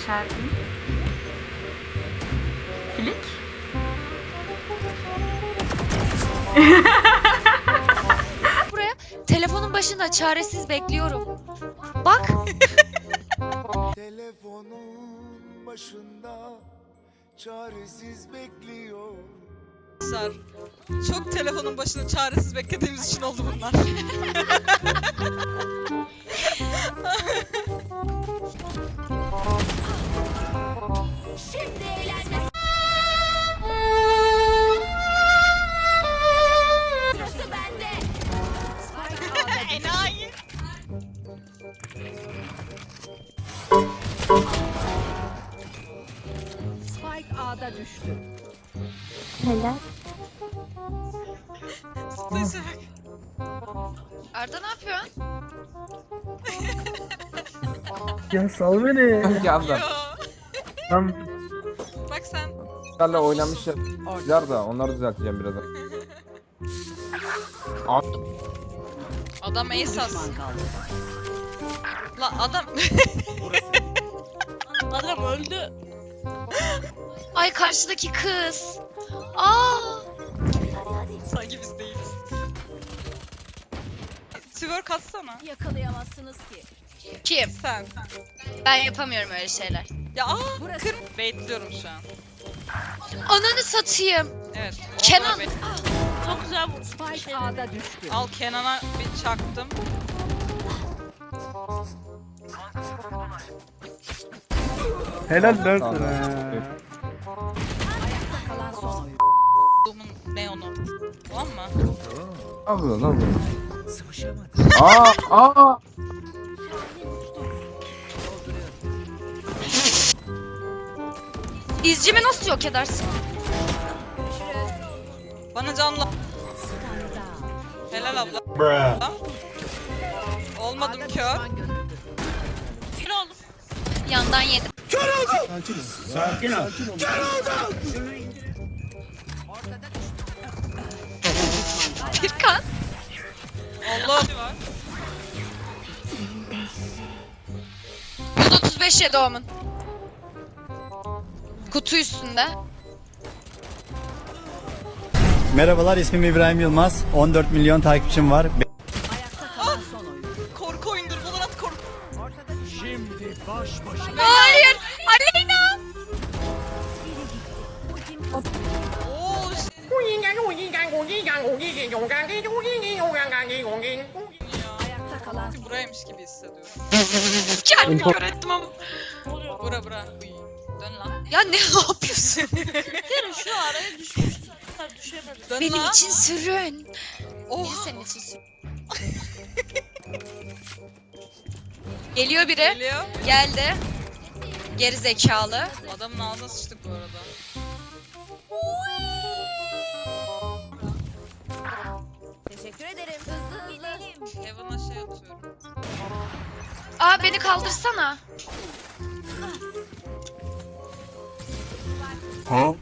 işaretini. Flik. Buraya telefonun başında çaresiz bekliyorum. Bak. Telefonun başında çaresiz bekliyor. Arkadaşlar çok telefonun başında çaresiz beklediğimiz için oldu bunlar. A'da düştü. Helal. Neyse. Arda ne yapıyorsun? Ya sal beni. Geldi. Yo. Tam Bak sen. Bizlerle oynamışlar da onları düzelteceğim birazdan. Adam Esas. La adam. Adam öldü. Ay karşıdaki kız. Aa. Sanki biz değiliz. Twerk atsana. Yakalayamazsınız ki. Kim? Sen. Ben yapamıyorum öyle şeyler. Ya aa kır. Baitliyorum şu an. Ananı satayım. Evet. Kenan. bait- Çok güzel bu. Spike A'da düştü. Al Kenan'a bir çaktım. Helal sana. Ayakta kalan son oyun. Doom'un neonu. Tamam mı? Ne yapıyorsun lan bu? Aa aa. İzcimi nasıl yok edersin? Bana canla. Helal abla. Olmadım kör. Kör oldum. Yandan yedim. Firkan. Allah var. 135 yedi Omen. Kutu üstünde. Merhabalar ismim İbrahim Yılmaz. 14 milyon takipçim var. Hayır. Aleyna. Oo. Ayakta kalan Buraymış gibi hissediyorum. Kendimi kör ettim ama. Bura bura. Uy. Dön lan. Ya ne yapıyorsun? Şu araya düşmüş. Düşemedi. Dön Benim lan. için sürün. Niye Oha. senin için sürün? Geliyor biri. Geliyor. Geldi. Geri zekalı. Adamın ağzına sıçtık bu arada. Teşekkür ederim. Hızlı gidelim. Heaven'a şey atıyorum. Aa beni kaldırsana.